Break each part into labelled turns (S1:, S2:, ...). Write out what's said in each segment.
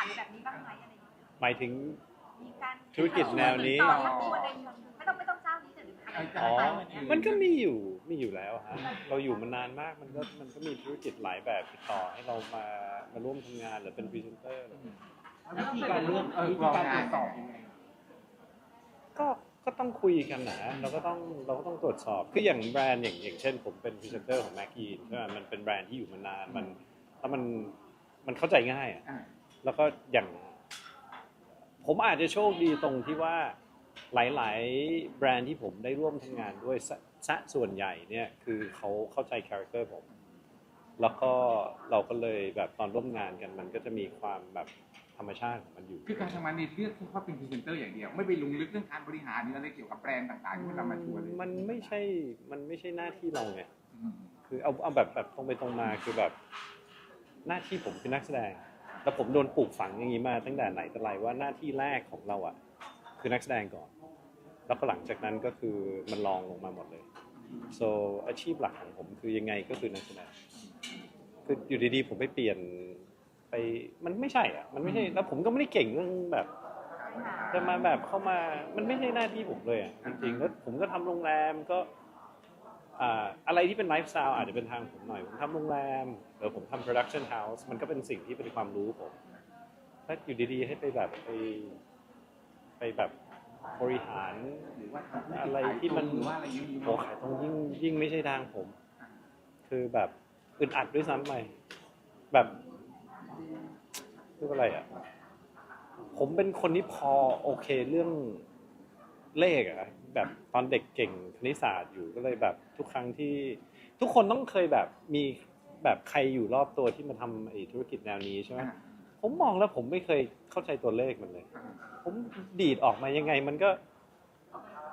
S1: านแบบนี้บ้างไหมอะไรอย่างเงี้ย
S2: หมายถึง
S1: มีการ
S2: ธุรกิจแนวนี้
S1: ติดต่อทักตัวในไม่ต้องไม่ต้องเจ้านี้แต่หรืออะไร
S2: อ๋อ
S1: ต่างๆเนี่ย
S2: มันก็มีอยู่ มีอยู่แล้วฮะ เราอยู่มานานมาก มันก็มันก็มีธุรกิจหลายแบบติดต่อให้เรามา มาร่วมทำงานหรือเป็นพรีเซนเตอร์อะไรอย่างเงี้ย
S3: วิธีการเลือกเออวิธีการตรวจสอบยังไง
S2: ก็ ก็ต้องคุยกันนะเราก็ต้อง เราก็ต้องตรวจสอบ คืออย่างแบรนด์อย่างอย่างเช่น ผมเป็นพรีเซนเตอร์ของแม็กกีนใช่ไหมมันเป็นแบรนด์ที่อยู่มานาน มันแล้วมัน มันเข้าใจง่ายอะ
S3: อ่า
S2: แล้วก็อย่าง ผมอาจจะโชคดีตรงที่ว่าหลาย ๆ แบรนด์ที่ผมได้ร่วมทำงานด้วยซะซะส่วนใหญ่เนี่ยคือเขาเข้าใจคาแรคเตอร์ผม แล้วก็เราก็เลยแบบตอนร่วมงานกันมันก็จะมีความแบบธรรมชาติของมันอยู่
S3: คือการทำงานในเลือกเฉพาะเป็นพรีเซนเตอร์อย่างเดียว ไม่ไปลงลึกเรื่องการบริหารหรืออะไรเกี่ยวกับแบรนด์ต่างๆที่มันนำมาชวนเลย
S2: มันไม่ใช่ มันไม่ใช่หน้าที่เราไง
S3: อืม
S2: คือเอาเอาแบบแบบตรงไปตรงมาคือแบบหน้าที่ผมคือนักแสดง แล้วผมโดนปลูกฝังอย่างนี้มาตั้งแต่ไหนแต่ไรว่าหน้าที่แรกของเราอะ คือนักแสดงก่อน แล้วก็หลังจากนั้นก็คือมันลองลงมาหมดเลย so อาชีพหลักของผมคือยังไงก็คือนักแสดงคืออยู่ดีๆผมไปเปลี่ยนไปมันไม่ใช่อะ มันไม่ใช่แล้วผมก็ไม่ได้เก่งเรื่องแบบจะมาแบบเข้ามามันไม่ใช่หน้าที่ผมเลยอะจริงๆแล้วผมก็ทำโรงแรมก็อ่าอะไรที่เป็นไลฟ์สไตล์อาจจะเป็นทางผมหน่อยผมทำโรงแรม หรือผมทำ production house มันก็เป็นสิ่งที่เป็นความรู้ผมถ้าอยู่ดีๆ ให้ไปแบบไปไปแบบบริหาร
S3: หรือว่าทำธุรกิจ
S2: อะไรที่มัน
S3: หรือว่าอะไรยิ่ง
S2: โอ้ขายตรงยิ่งยิ่งไม่ใช่ทางผม คือแบบอึดอัดด้วยซ้ำไปแบบเรียกว่าอะไรอะ ผมเป็นคนที่พอโอเคเรื่องเลขอะแบบตอนเด็กเก่งคณิตศาสตร์อยู่ก็เลยแบบทุกครั้งที่ ทุกคนต้องเคยแบบมี แบบใครอยู่รอบตัวที่มาทำไอ้ธุรกิจแนวนี้ใช่ไหม
S3: อ่า
S2: ผมมองแล้วผมไม่เคยเข้าใจตัวเลขมันเลย ผมดีดออกมายังไงมันก็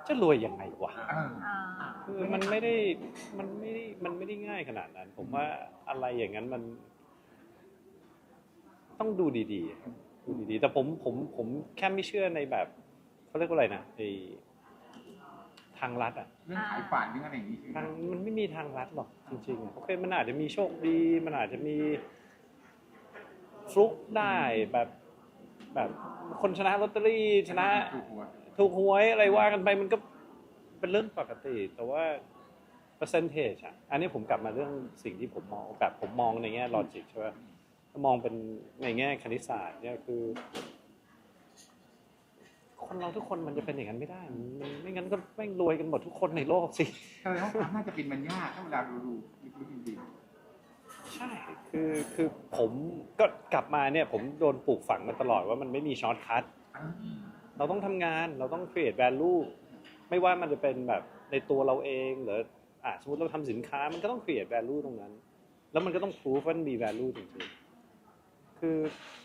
S2: จะรวยยังไงวะ
S3: อ่า
S1: อ่า
S2: คือมันไม่ได้มันไม่ได้มันไม่ได้ง่ายขนาดนั้น ผมว่าอะไรอย่างนั้นมัน ต้องดูดีๆดูดีๆแต่ผมผมผมแค่ไม่เชื่อในแบบเขาเรียกว่าอะไรนะไอ ทางลัดอะ
S3: เรื่องขายฝันเรื่องอะไรอย่างนี้ใช่ไหม
S2: ทางมันไม่มีทางลัดหรอกจริงๆอะโอเคมันอาจจะมีโชคดี มันอาจจะมีฟลุกได้แบบแบบคนชนะลอตเตอรี่ชนะ
S3: ถูกหัว
S2: ถูกหวยอะไรว่ากันไปมันก็เป็นเรื่องปกติ แต่ว่าเปอร์เซนเทจอะอันนี้ผมกลับมาเรื่องสิ่งที่ผมมองแบบผมมองในแง่ลอจิกใช่ไหมถ้ามองเป็นในแง่คณิตศาสตร์เนี่ยคือ คนเราทุกคนมันจะเป็นอย่างนั้นไม่ได้มันมันไม่งั้นก็แม่งรวยกันหมดทุกคนในโลกสิ
S3: แสดงว่าความน่าจะเป็นมันยากถ้าเวลาเราดูดูจริง
S2: ใช่ คือคือผมก็กลับมาเนี่ย ผมโดนปลูกฝังมาตลอดว่ามันไม่มีช็อตคัท
S3: ๆอ่า
S2: เราต้องทำงาน เราต้อง create value ไม่ว่ามันจะเป็นแบบในตัวเราเองหรืออะสมมติเราทำสินค้ามันก็ต้อง create value ตรงนั้น แล้วมันก็ต้อง prove ว่ามันมี value จริงๆ คือ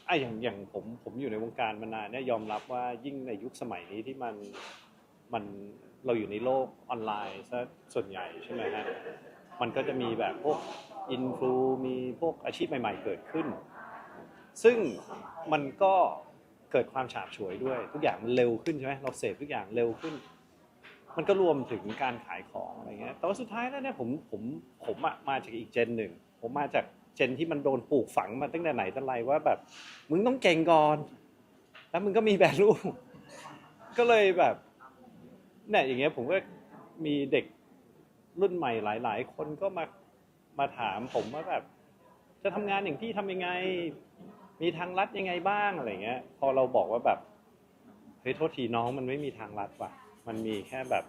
S2: ไอ้อย่างอย่างผมผมอยู่ในวงการมานานเนี่ยยอมรับว่ายิ่งในยุคสมัยนี้ที่มันมันเราอยู่ในโลกออนไลน์ซะส่วนใหญ่ใช่ไหมฮะมันก็จะมีแบบพวกอินฟลูมีพวกอาชีพใหม่ ๆ เกิดขึ้น ซึ่งมันก็เกิดความฉาบฉวยด้วย ทุกอย่างมันเร็วขึ้นใช่ไหมเราเสพทุกอย่างเร็วขึ้น มันก็รวมถึงการขายของอะไรเงี้ยแต่ว่าสุดท้ายแล้วเนี่ยผมผมผมอะมาจากอีกเจนหนึ่งผมมาจาก เจนที่มันโดนปลูกฝังมาตั้งแต่ไหนแต่ไรว่าแบบ มึงต้องเก่งก่อน แล้วมึงก็มีแ a ลูก็เลยแบบเนี่ยอย่างเงี้ยผมก็มีเด็กรุ่นใหม่หลาย ๆ คนก็มามาถามผมว่าแบบ จะทำงานอย่างพี่ทำยังไง มีทางลัดยังไงบ้างอะไรเงี้ย พอเราบอกว่าแบบเฮ้ยโทษทีน้องมันไม่มีทางลัดว่ะ มันมีแค่แบบ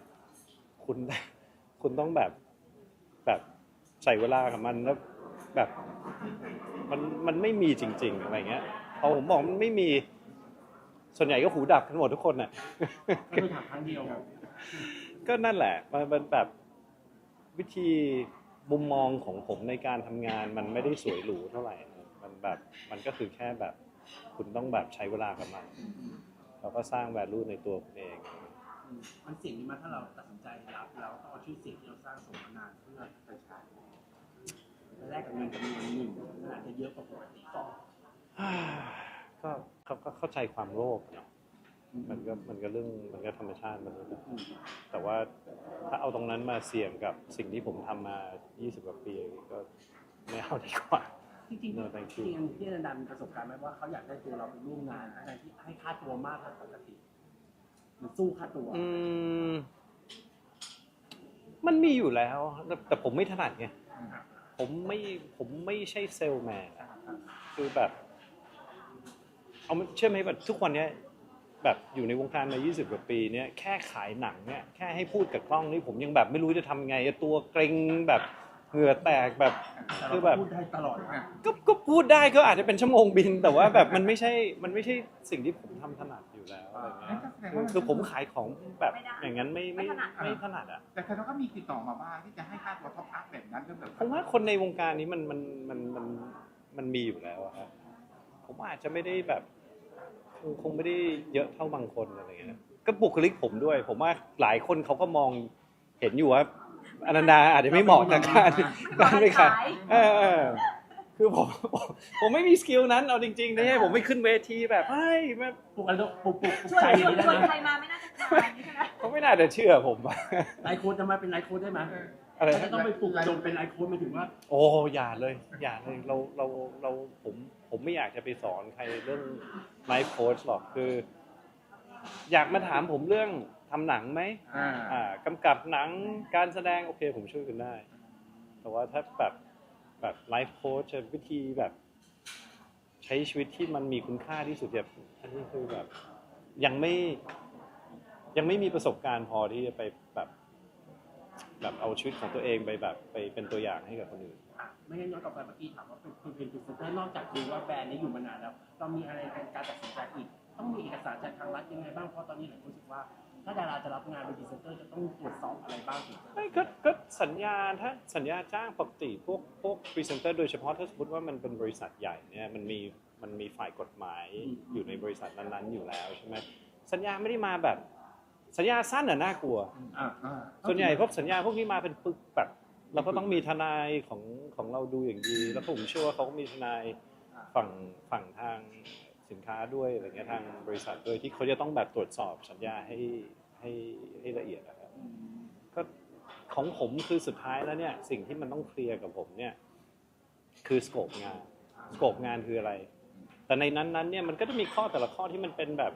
S2: คุณคุณต้องแบบแบบใส่เวลากับมันแล้ว แบบมันมันไม่มีจริง ๆอะไรเงี้ยพอผมบอกมันไม่มี ส่วนใหญ่ก็หูดับกันหมดทุกคนน่ะ
S4: ก็คือถามครั้งเดียว
S2: ก็นั่นแหละมันเป็นแบบวิธีมุมมองของผมในการทำงานมันไม่ได้สวยหรูเท่าไหร่นะมันแบบมันก็คือแค่แบบ คุณต้องแบบใช้เวลากับมันแล้วก็สร้าง value ในตัวคุณเอง
S4: มันเสี่ยงนี้มากถ้าเราตัดสินใจรับแล้วต้องเอาชื่อเสียงที่เราสร้างสมมานานเพื่อไปใช้ และแลกกับเงินจำนวนหนึ่งมันอาจจะเยอะกว่าปกติก่อน
S2: ก็เขาก็เข้าใจความโลภเนาะมันก็มันก็เรื่องมันก็ธรรมชาติมนุษย์อะแต่ว่าถ้าเอาตรงนั้นมาเสี่ยงกับสิ่งที่ผมทำมา 20 กว่าปีก็ไม่เอาดีกว่า
S4: จริงๆ
S2: No,
S4: จ
S2: thank
S4: ริ
S2: you
S4: งๆพี่อนันดามีประสบการณ์ไหมว่าเขาอยากได้ตัวเราไปร่วมงานอะไรที่ให้ค่าตัวมากกว่าปกติมันสู้ค่าตัว
S2: อืมมันมีอยู่แล้ว แต่แต่ผมไม่ถนัดไง ผมไม่ผมไม่ใช่เซลแมนอะคือแบบ เอาเชื่อไหมแบบทุกวันเนี้ยแบบอยู่ในวงการมา 20 กว่าปีเนี่ยแค่ขายหนังเนี่ยแค่ให้พูดกับกล้องนี่ผมยังแบบไม่รู้จะทำไงตัวเกรงแบบเหงื่อแตกแบบ
S4: แต่
S2: คือ
S4: เรา
S2: แบบ
S4: พูดได้ตลอด
S2: ก็ก็พูดได้ก็อาจจะเป็นชั่วโมงบิน แต่ว่าแบบมันไม่ใช่มันไม่ใช่สิ่งที่ผมทำถนัด อยู่แล้วอะไรเงี้ยคือคือผมขายของแบบอย่างนั้นไม่ไม่ไม่ถนัดอะ
S3: แต่เราก็มีติดต่อมาบ้างที่จะให้ค่าตัวท็อปอัพแบบนั้นก็แบบ
S2: ผมว่าคนในวงการนี้มันมันมันมันมันมีอยู่แล้วอะครับผมอาจจะไม่ได้แบบคงคงไม่ได้เยอะเท่าบางคนอะไรเงี้ยก็บุคลิกผมด้วย ผมว่าหลายคนเขาก็มองเห็นอยู่ว่าอนันดาอาจจะไม่เหมาะกับการการไปขายเออเออ คือผมผมผมไม่มีสกิลนั้นเอาจริงๆนะให้ผมไม่ขึ้นเวทีแบบเฮ้ยแม่
S4: ปลุกอะไรปลุกปลุกปลุก
S1: ชวน
S4: ใจ
S1: ชวน
S4: ได้
S1: ชวน
S4: ไหม
S1: ใครมาไม่น่าจะทานใช่ไหม
S2: เขาไม่น่าจะเชื่อผมอะ
S4: ไลฟ์โค้ดจะมาเป็นไลฟ์โค้ดได้ไหม
S2: อะไร
S4: ถ้า
S2: นะ
S4: ต้องไปปลุกจนเป็นไลฟ์โค้ดหมายถึงว่า
S2: โอ้อย่าเลย อย่าเลยเราเราเราผมผมไม่อยากจะไปสอนใครเรื่องไลฟ์โค้ชหรอกคือ อยากมาถามผมเรื่องทำหนังไหม
S3: อ่า
S2: อ่ากำกับหนังการแสดงโอเคผมช่วยกันได้ แต่ว่าถ้าแบบ แบบไลฟ์โค้ชวิธีแบบ ใช้ชีวิตที่มันมีคุณค่าที่สุดแบบอันนี้คือแบบ ยังไม่ยังไม่มีประสบการณ์พอที่จะไปแบบแบบเอาชีวิตของตัวเองไปแบบไปเป็นตัวอย่างให้กับคนอื่น
S4: ไม่งั้นย้อนกลับไปเมื่อกี้ถามว่าเป็นเป็นเป็นพรีเซนเตอร์นอกจากดูว่าแบรนด์นี้อยู่มานานแล้ว เรามีอะไรในการตัดสินใจอีก ต้องมีเอกสารจากทางรัฐยังไงบ้างเพราะตอนนี้หลายคนรู้สึกว่า ถ้าดาราจะรับงานเป็นพรีเซนเตอร์จะต้องตรวจสอบอะไรบ้างถึงจะ
S2: ไม่ก็ก็สัญญาถ้าสัญญาจ้างปกติพวกพวกพรีเซนเตอร์โดยเฉพาะถ้าสมมติว่ามันเป็นบริษัทใหญ่เนี่ยมันมีมันมีฝ่ายกฎหมายอยู่ในบริษัทนั้นๆอยู่แล้วใช่ไหมสัญญาไม่ได้มาแบบ สัญญาสั้นอะน่ากลัว
S4: อะ
S3: อ่า
S2: ส่วนใหญ่พวกสัญญาพวกนี้มาเป็นปึกแบบเราก็ต้องมีทนายของของเราดูอย่างดี แล้วผมเชื่อว่าเขาก็มีทนายฝั่งฝั่งทาง สินค้าด้วยอะไรเงี้ยทางบริษัทด้วยที่เขาจะต้องแบบตรวจสอบสัญญาให้ให้ให้ละเอียดนะครับก็ของผมคือสุดท้ายแล้วเนี่ยสิ่งที่มันต้องเคลียร์กับผมเนี่ยคือสโคปงานสโคปงานคืออะไร แต่ในนั้นๆเนี่ยมันก็จะมีข้อแต่ละข้อที่มันเป็นแบบ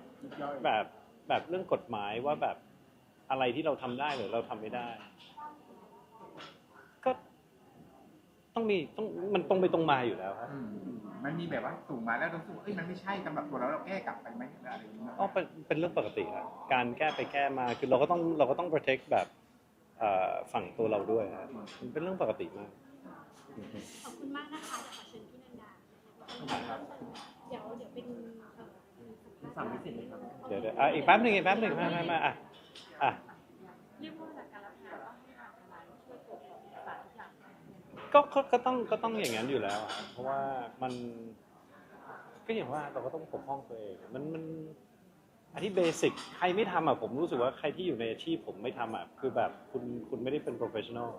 S2: แบบแบบเรื่องกฎหมายว่าแบบอะไรที่เราทำได้หรือเราทำไม่ได้ ก็ ต้องมีต้องมันตรงไปตรงมาอยู่แล้วครับ
S3: อืมมันมีแบบว่าส่งมาแล้วเราสู้เอ้ยมันไม่ใช่สำหรับตัวเราเราแก้กลับไปไหมหรืออะไรอย่างเงี้ย
S2: อ๋อเป็นเป็นเรื่องปกติครับการแก้ไปแก้มาคือเราก็ต้องเราก็ต้อง protect แบบเอ่อฝั่งตัวเราด้วยครับมันเป็นเรื่องปกติมาก
S5: ขอบคุณมากนะคะเดี๋ยวขอเชิญพี่นันดาเดี๋ยวเดี๋ยวเป็นเอ่อ
S4: สั่งไม่เสร็จเลยครับ
S2: เดี๋ยวเดี๋ยวอะอีกแป๊บหนึ่งอีกแป๊บหนึ่งมามามาอะอะ
S5: เรียกว่า
S2: ก็ก็ก็ต้องก็ต้องอย่างนั้นอยู่แล้วอะเพราะว่ามัน ก็อย่างว่าเราก็ต้องปกป้องตัวเองมันมันอันที่เบสิกใครไม่ทำอะผมรู้สึกว่าใครที่อยู่ในอาชีพผมไม่ทำอะคือแบบคุณคุณไม่ได้เป็น professional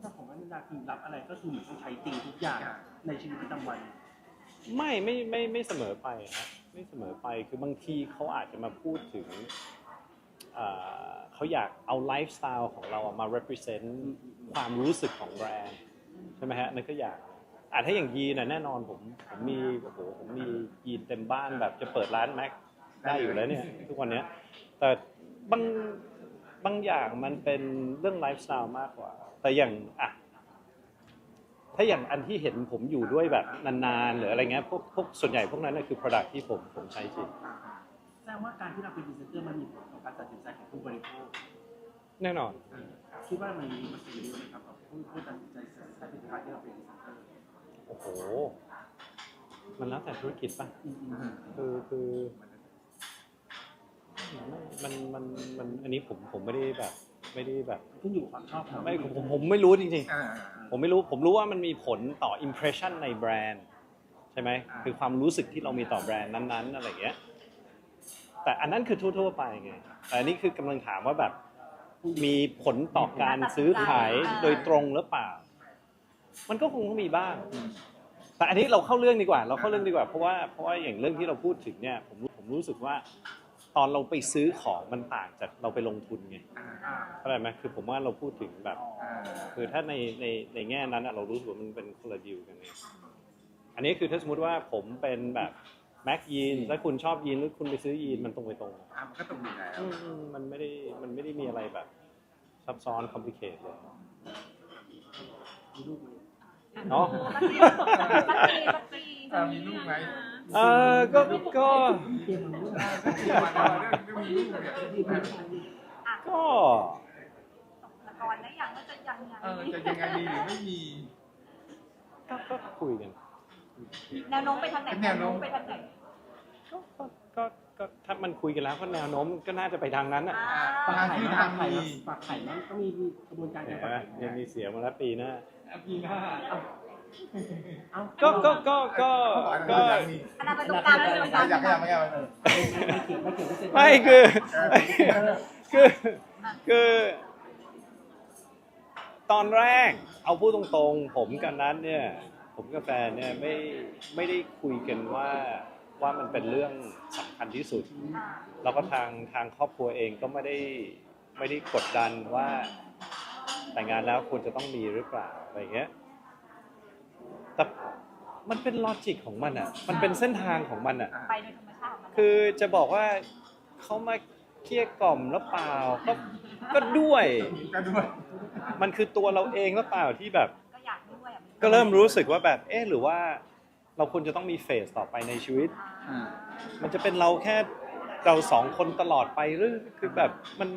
S4: ถ้าของอนันดาคือรับอะไรก็คือเหมือนต้องใช้จริงทุกอย่างในชีวิตประจำวัน
S2: ไม่ไม่ไม่ไม่เสมอไปครับไม่เสมอไปคือบางทีเขาอาจจะมาพูดถึงอ่าเขาอยากเอาไลฟ์สไตล์ของเราอะมา represent ความรู้สึกของแบรนด์ ใช่ไหมฮะนั่นก็อยากอะถ้าอย่างยีนน่ะแน่นอนผมผมมีโอ้โหผมมียีนเต็มบ้านแบบจะเปิดร้านแม็กได้อยู่แล้วเนี่ย ทุกวันเนี้ย แต่บางบางอย่างมันเป็นเรื่องไลฟ์สไตล์มากกว่า แต่อย่างอะถ้าอย่างอันที่เห็นผมอยู่ด้วยแบบนานๆหรืออะไรเงี้ยพวกพวกส่วนใหญ่พวกนั้นน่ะคือ product ที่ผมผมใช้จริง
S4: แสดงว่าการที่เราเป็นพรีเซนเตอร์มันมีผลต่อการตัดสินใจของผู้บริโภค
S2: แน่นอน
S4: เออคิดว่ามันมีมันมีไหมครับ กับผู้ผู้ตัดสินใจใช้ผลิตภัณฑ์ที่เราเป็นพรีเซนเตอร์
S2: โอ้โห มันแล้วแต่ธุรกิจป่ะ
S4: อืมอืม
S3: อ่า
S2: คือคือมันมันมันอันนี้ผมผมไม่ได้แบบ ไม่ได้แบบ
S4: ขึ้นอยู่กับความชอบของ
S2: ไม่ผมผมผมไม่รู้จริง
S3: อ่า
S2: ๆ ผมไม่รู้ผมรู้ว่ามันมีผลต่อ impression ในแบรนด์ ใช่ไหมคือความรู้สึกที่เรามีต่อแบรนด์นั้น ๆ อะไรเงี้ยแต่อันนั้นคือทั่ว ๆ ไปไงแต่อันนี้คือกำลังถามว่าแบบ มีผลต่อการซื้อขายโดยตรงหรือเปล่า มันก็คงต้องมีบ้าง แต่อันนี้เราเข้าเรื่องดีกว่า เราเข้าเรื่องดีกว่า เพราะว่าเพราะว่าอย่างเรื่องที่เราพูดถึงเนี่ย ผมรู้ผมรู้สึกว่า ตอนเราไปซื้อของมันต่างจากเราไปลงทุนไง
S3: อ่า
S4: อ่า
S2: เข้าใจไหมคือผมว่าเราพูดถึงแบบ
S3: อ่า
S2: คือถ้าในในในแง่นั้นอะเรารู้สึกว่ามันเป็นคนละดีลกันไงอันนี้คือถ้าสมมติว่าผมเป็นแบบแม็กยีนแล้วคุณชอบยีนหรือคุณไปซื้อยีนมันตรงไปตรง
S3: อะมันก็ตรงอยู่แล้ว
S2: อืมอืมมันไม่ได้มันไม่ได้มีอะไรแบบ ซับซ้อนคอมพลิเคทเลย
S4: มีลูกไหม
S2: เนาะ
S1: ปักกี้ปักกี้ปักกี้
S3: เออมีลูกไหม
S2: เออก็ก็
S4: เตรียมมันลูกได้
S3: ที่มาเรื่องเรื่องมีลูกเนี่ย
S2: ก็
S1: ละครได้ยังว่าจะยังไง
S3: เออจะยังไงดีหรือไม่มี
S2: ก็ก็คุยกัน
S1: แนวโน้มไปทางไหน
S3: เป็นแนวโน้ม
S1: ไปทางไหน
S2: ก็ก็ก็ ก็ถ้ามันคุยกันแล้วก็แนวโน้มก็น่าจะไปทางนั้นอะ
S1: อ่า
S4: ฝากไข่นะฝากไข่นะฝากไข่นั้นต้องมีกระบวนการ
S2: เห็
S4: กานร
S2: ไหม
S4: ฝากไข่
S2: ยังมีเสียงมาแล้วปีหน้า
S3: ปีหน้า
S4: เอ้า
S2: ก็ก็ก็ก็ก็
S1: อนาคตตรงกลางเลยตรงกลาง
S3: อยากให้อยากให้อยาก
S4: เออไม่เกี่ยวไม่เกี่ยวไม่เซ็น
S2: ไม่คือคือคือตอนแรกเอาพูดตรงๆ ผมกับนัทเนี่ย ผมกับแฟนเนี่ยไม่ไม่ได้คุยกันว่า ว่ามันเป็นเรื่องสำคัญที่สุด
S1: อ่า
S2: แล้วก็ทางทางครอบครัวเองก็ไม่ได้ไม่ได้กดดันว่าแต่งงานแล้วควรจะต้องมีหรือเปล่าอะไรอย่างเงี้ยแต่มันเป็นลอจิกของมันอะ มันเป็นเส้นทางของมันอะ
S1: ไปโดยธรรมชาติของมัน
S2: คือจะบอกว่าเขามาเกลี้ยกล่อมแล้วเปล่าก็ก็ด้วย
S3: ก็ด้วย
S2: มันคือตัวเราเองแล้วเปล่าที่แบบ
S1: ก็อยากด้วยอะ
S2: ก็เริ่มรู้สึกว่าแบบเอ๊ะหรือว่า เราควรจะต้องมีเฟสต่อไปในชีวิต
S1: อ่า
S2: มันจะเป็นเราแค่เราสองคนตลอดไปหรือคือแบบมัน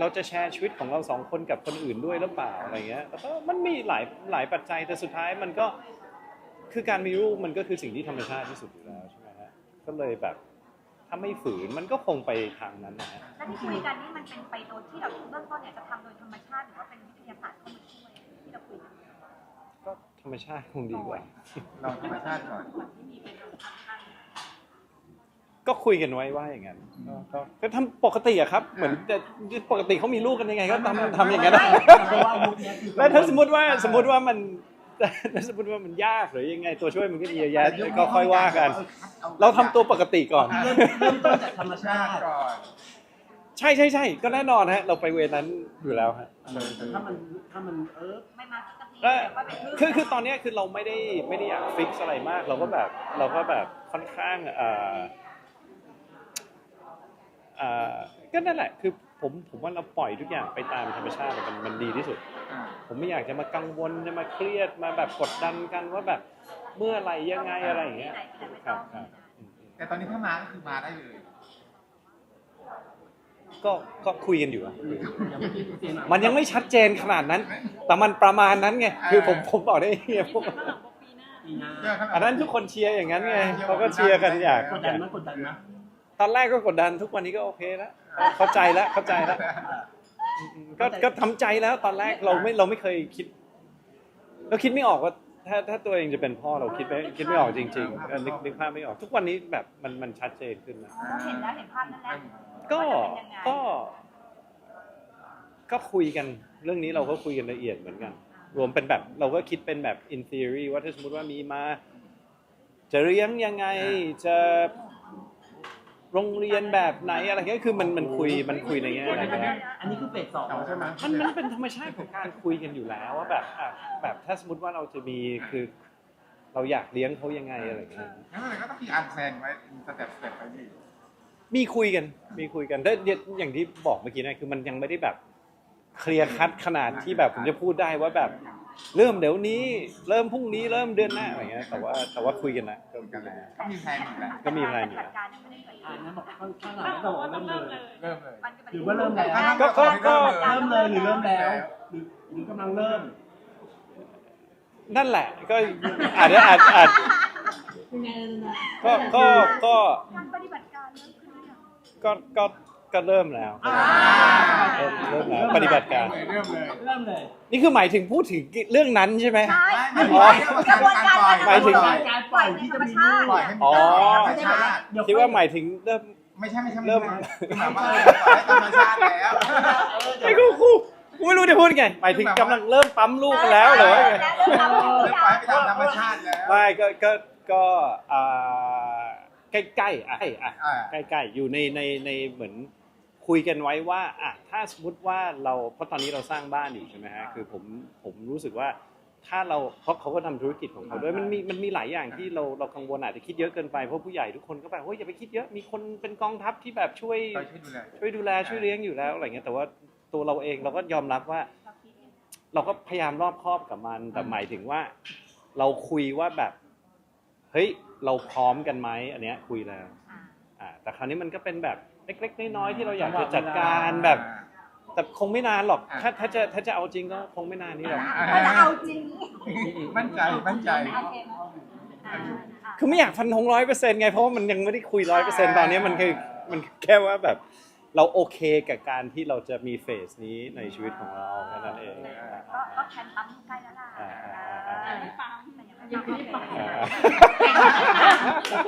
S2: เราจะแชร์ชีวิตของเราสองคนกับคนอื่นด้วยหรือเปล่าอะไรเงี้ยแล้วก็มันมีหลายหลายปัจจัยแต่สุดท้ายมันก็คือการมีลูกมันก็คือสิ่งที่ธรรมชาติที่สุดอยู่แล้วใช่ไหมฮะก็เลยแบบถ้าไม่ฝืนมันก็คงไปทางนั้นนะฮะ
S1: แล้วที่คุยกันนี่มันเป็นไปโดยที่เราเบื้องต้นเนี่ยจะทำโดยธรรมชาติหรือว่าเป็นวิทยาศาสตร์เข้ามาช่วยที่เราคุยกัน
S2: ก็ธรรมชาติคงดีกว่า
S3: เราธรรมชาติก่อน
S2: ก็คุยกันไว้ว่าอย่างนั้นก็ก็ก็ทำปกติอะครับ เหมือนจะปกติเขามีลูกกันยังไง ก็ทำทำอย่างนั้นอะ
S4: เพราะว่ามุกเนี้ยคือ
S2: แล้วถ้าสมมติว่าสมมติว่ามันถ้าสมมติว่ามันยากหรือยังไงตัวช่วยมันก็มีเยอะแยะก็ค่อยว่ากัน เราทำตัวปกติก่อน
S4: เริ่มเริ่มต้นจากธรรมชา
S3: ชาติ
S4: ติ
S3: ก่อน
S2: ใช่ใช่ใช่ก็แน่นอนฮะ เราไปเวรนั้นอยู่แล้วฮะ
S4: เออแต่ถ้ามันถ้ามันเออ
S1: ไม่มาสักที
S2: แล้ว
S1: เดี๋ยวก็เป็น
S2: คือคือตอนเนี้ยคือเราไม่ได้ไม่ได้อยากฟิกอะไรมาก เราก็แบบเราก็แบบค่อนข้างเอ่อเอ่อก็นั่นแหละคือผมผมว่าเราปล่อยทุกอย่างไปตามธรรมชาติมันมันดีที่สุด
S3: อ่า
S2: ผมไม่อยากจะมากังวลจะมาเครียดมาแบบกดดันกันว่าแบบเมื่อไหรยังไงอะไรอย่างเงี้ย
S1: ที่ไหนที่ไหนไม่
S2: ค
S1: ต้
S2: รั
S1: อบง
S2: ครับอืม
S3: แต่ตอนนี้ถ้ามาก็คือมาได้เลย
S2: ก็ก็คุยกันอยู่อะ
S4: ยังไม่คิดเจนอะ
S2: มันยังไม่ชัดเจนขนาดนั้น แต่มันประมาณนั้นไงคือผมผมบอกได้ไงพวก
S4: ปีหน้า
S2: อันนั้นทุกคนเชียร์อย่างนั้นไงเขาก็เชียร์กันอยาก
S4: กดดันไหมกดดันนะ
S2: ตอนแรกก็กดดันทุกวันนี้ก็โอเคแล้วเข้าใจแล้วเข้าใจแล้วอืมก็ก็ทำใจแล้วตอนแรกเราไม่เราไม่เคยคิดเราคิดไม่ออกว่า ถ้าถ้าตัวเองจะเป็นพ่อเราคิดไม่คิดไม่ออกจริงๆเออนึกนึกภาพไม่ออก ทุกวันนี้แบบมันมันชัดเจนขึ้นนะ
S1: เราเห็นแล้วเห็นภาพนั้นแล้ว
S2: ก็
S1: ว่าจะเป็นยังไง
S2: ก็ก็คุยกันเรื่องนี้เราก็คุยกันละเอียดเหมือนกัน รวมเป็นแบบเราก็คิดเป็นแบบ in theory ว่าถ้าสมมติว่ามีมา จะเลี้ยงยังไงจะ โรงเรียนแบบไหนอะไรเงี้ยคือมันมันคุยมันคุยในแง่นั้นนะ
S4: อันนี้คือเฟสสองแล้วใช่ไหม
S2: มันมันเป็นธรรมชาติของการคุยกันอยู่แล้วว่าแบบอะแบบถ้าสมมติว่าเราจะมีคือ เราอยากเลี้ยงเขายังไงอะไรเงี้ย
S3: งั้นเลยก็ต้องมีอันแซนไว้สเต็ปสเต็ปไปดิ
S2: มีคุยกันมีคุยกันแต่อย่างที่บอกเมื่อกี้นะคือมันยังไม่ได้แบบ เคลียร์คัดขนาดที่แบบผมจะพูดได้ว่าแบบเริ่มเดี๋ยวนี้เริ่มพรุ่งนี้เริ่มเดือนหน้าอะไรเงี้ยแต่ว่าแต่ว่าคุยกันนะ
S3: เริ่มกันแล้วก็มีแพลนอยู่แล้ว
S2: ก็มีอะไรอยู่
S1: จัดการยังไม่ได้เกิด
S4: อ่า
S1: ขึ้น
S4: นั้นบอกข้างข้างหลังแล้วบอกว่าเริ่มเลย
S3: เริ่มเลย
S1: มันก็เป็น
S4: หรือว่าเริ่มแล้ว
S2: ก็ก็ก็
S4: เริ่มเลยหรือเริ่มแล้วหรือหรือกำลังเริ่ม
S2: นั่นแหละก็อาจจะอาจอาจก็ก็ก็
S1: การปฏิบัติการเริ่มขึ้นหรือยัง
S2: ก็ก็ ก็เริ่มแล้ว
S4: อ่า
S2: เริ่มเริ่มแล้วปฏิบัติการ
S3: เริ่มเลย
S4: เริ่มเลย
S2: นี่คือหมายถึงพูดถึงเรื่องนั้นใช่ไหม
S1: ใช่
S3: ไม่ไม่ไม่กระบวนการ
S2: หมายถึง
S4: การปล่อยที่จะมีลูก
S3: ปล่อยให้
S2: อ๋อ
S3: ธรรมชาติ
S4: เดี๋ยว
S2: คิดว่าหมายถึงเริ่ม
S3: ไม่ใช่ไม่ใช่
S2: เริ่ม
S3: คือหมายว่าปล่อยให้ธรรมชาติแล้ว
S2: ไอ้กูกูกูไม่รู้จะพูดไง หมายถึงกำลังเริ่มปั๊มลูกกันแล้วเหรอวะไง
S1: เริ่มทำ
S3: เริ่มปล่อยให้ไปตามธรรมชาติแล้ว
S2: ไม่ก็ก็ก็อ่าใกล้ๆอะอะ
S3: อ่า
S2: ใกล้ๆอยู่ในในในเหมือน คุยกันไว้ว่าอะถ้าสมมติว่าเราเพราะตอนนี้เราสร้างบ้านอยู่ใช่ไหมฮะคือผมผมรู้สึกว่าถ้าเราเพราะเขาก็ทำธุรกิจของเขาด้วยมันมีมันมีหลายอย่างที่เราเรากังวลอาจจะคิดเยอะเกินไปเพราะผู้ใหญ่ทุกคนก็แบบเฮ้ยอย่าไปคิดเยอะมีคนเป็นกองทัพที่แบบช่วย
S3: เราช่วยดูแล
S2: ช่วยดูแลช่วยเลี้ยงอยู่แล้วอะไรเงี้ยแต่ว่าตัวเราเองเราก็ยอมรับว่า
S1: เราคิดเอง
S2: เราก็พยายามรอบคอบกับมันแต่หมายถึงว่า เราคุยว่าแบบเฮ้ยเราพร้อมกันไหมอันเนี้ยคุยแล้ว
S1: อ่า
S2: อ่าแต่คราวนี้มันก็เป็นแบบ เล็กๆน้อยๆที่เราอยากจะจัดการแบบ แต่คงไม่นานหรอก ถ้าถ้าจะถ้าจะเอาจริงก็คงไม่นานนี้หรอก
S1: ก็จะเอาจริง
S3: มั่นใจมั่นใจ
S1: โอเคไหมอ่าอ่า
S2: คือไม่อยากฟันธงร้อยเปอร์เซ็นต์ไงเพราะว่ามันยังไม่ได้คุยร้อยเปอร์เซ็นต์ตอนนี้มันคือมันแค่ว่าแบบเราโอเคกับการที่เราจะมีเฟสนี้ในชีวิตของเราแค่นั้นเอง
S1: ก็ก็แพลนปั๊มใกล้แล้วล่ะ
S2: อ่า อ่าอ่า
S1: แต่ยังไม่ปั๊มแต่ยังไม่ปั๊ม
S2: อ่า